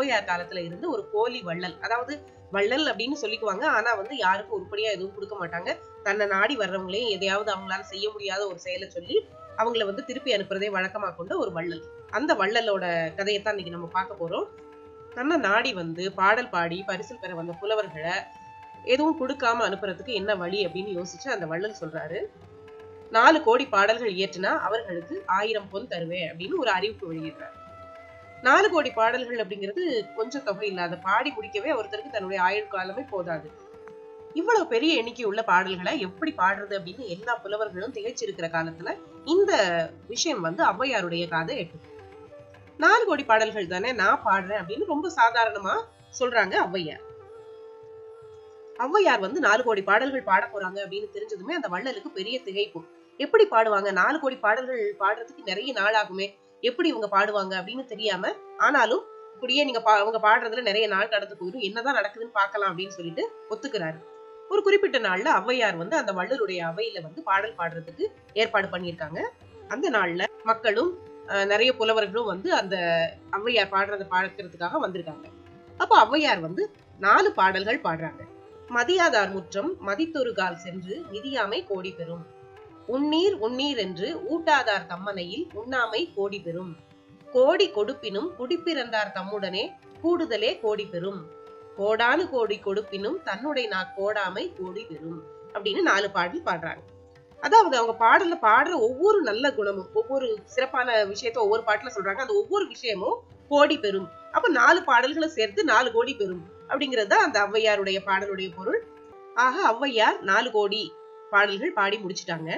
ஔவையார் காலத்துல இருந்து ஒரு கோழி வள்ளல். அதாவது வள்ளல் அப்படின்னு சொல்லிக்குவாங்க. ஆனா வந்து யாருக்கும் உருப்படியா எதுவும் கொடுக்க மாட்டாங்க. தன்னை நாடி வர்றவங்களையும் எதையாவது அவங்களால செய்ய முடியாத ஒரு செயலை சொல்லி அவங்கள வந்து திருப்பி அனுப்புறதே வழக்கமா கொண்ட ஒரு வள்ளல். அந்த வள்ளலோட கதையைத்தான் இன்னைக்கு நம்ம பார்க்க போறோம். தன்னை நாடி வந்து பாடல் பாடி பரிசில் பெற வந்த புலவர்களை எதுவும் கொடுக்காம அனுப்புறதுக்கு என்ன வழி அப்படின்னு யோசிச்சு அந்த வள்ளல் சொல்றாரு. நாலு கோடி பாடல்கள் இயற்றினா அவர்களுக்கு ஆயிரம் பொன் தருவேன் அப்படின்னு ஒரு அறிவிப்பு வெளியிடுறாரு. நாலு கோடி பாடல்கள் அப்படிங்கிறது கொஞ்சம் தொகை இல்லாத பாடி முடிக்கவே ஒருத்தருக்கு தன்னுடைய ஆயுள் காலமே போதாது. இவ்வளவு பெரிய எண்ணிக்கை உள்ள பாடல்களை எப்படி பாடுறது அப்படின்னு எல்லா புலவர்களும் திகைச்சிருக்கிற காலத்துல இந்த விஷயம் வந்து ஔவையாருடைய காதை எட்டு நாலு கோடி பாடல்கள் தானே நான் பாடுறேன் அப்படின்னு ரொம்ப சாதாரணமா சொல்றாங்க ஔவையார். ஔவையார் வந்து நாலு கோடி பாடல்கள் பாட போறாங்க அப்படின்னு தெரிஞ்சதுமே அந்த வள்ளலுக்கு பெரிய திகைப்பு. எப்படி பாடுவாங்க? நாலு கோடி பாடல்கள் பாடுறதுக்கு நிறைய நாள் ஆகுமே எப்படி இவங்க பாடுவாங்க அப்படின்னு தெரியாம ஆனாலும் இப்படியே நீங்க பா- அவங்க பாடுறதுல நிறைய நாள் கடந்து போயிடும். என்னதான் நடக்குதுன்னு பார்க்கலாம் அப்படின்னு சொல்லிட்டு ஒத்துக்கிறாரு. ஒரு குறிப்பிட்ட நாள்ல ஔவையார் வந்து அந்த வள்ளலுடைய அவையில வந்து பாடல் பாடுறதுக்கு ஏற்பாடு பண்ணியிருக்காங்க. அந்த நாள்ல மக்களும் நிறைய புலவர்களும் வந்து அந்த ஔவையார் பாடுறதை பார்க்கறதுக்காக வந்திருக்காங்க. அப்ப ஔவையார் வந்து நாலு பாடல்கள் பாடுறாங்க. மதியாதார் முற்றம் மதித்தொரு கால் சென்று நிதியாமை கோடி பெறும். உண்ணீர் உண்ணீர் என்று ஊட்டாதார் தம்மனையில் உண்ணாமை கோடி பெறும். கோடி கொடுப்பினும் குடிப்பிறந்தார் தம்முடனே கூடுதலே கோடி பெறும். கோடானு கோடி கொடுப்பினும் தன்னுடைய நான் கோடாமை கோடி பெறும். அப்படின்னு நாலு பாடல் பாடுறாங்க. அதாவது அவங்க பாடல பாடுற ஒவ்வொரு நல்ல குணமும் ஒவ்வொரு சிறப்பான விஷயத்த ஒவ்வொரு பாட்டுல சொல்றாங்க. அந்த ஒவ்வொரு விஷயமும் கோடி பெறும். அப்ப நாலு பாடல்களை சேர்த்து நாலு கோடி பெறும். அப்படிங்கிறது தான் அந்த ஔவையாருடைய பாடலுடைய பொருள். ஆக ஔவையார் நாலு கோடி பாடல்கள் பாடி முடிச்சிட்டாங்க.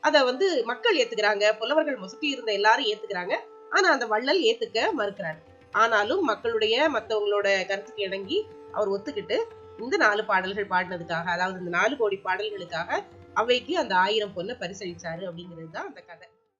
அத வந்து மக்கள் ஏத்துக்கிறாங்க புலவர்கள் முசுக்கி இருந்த எல்லாரும் ஏத்துக்கிறாங்க. ஆனா அந்த வள்ளல் ஏத்துக்க மறுக்கிறாரு. ஆனாலும் மக்களுடைய மத்தவங்களோட கருத்துக்கு இணங்கி அவர் ஒத்துக்கிட்டு இந்த நாலு பாடல்கள் பாடினதுக்காக அதாவது இந்த நாலு கோடி பாடல்களுக்காக அவைக்கு அந்த ஆயிரம் பொண்ணை பரிசளிச்சாரு அப்படிங்கிறது தான் அந்த கதை.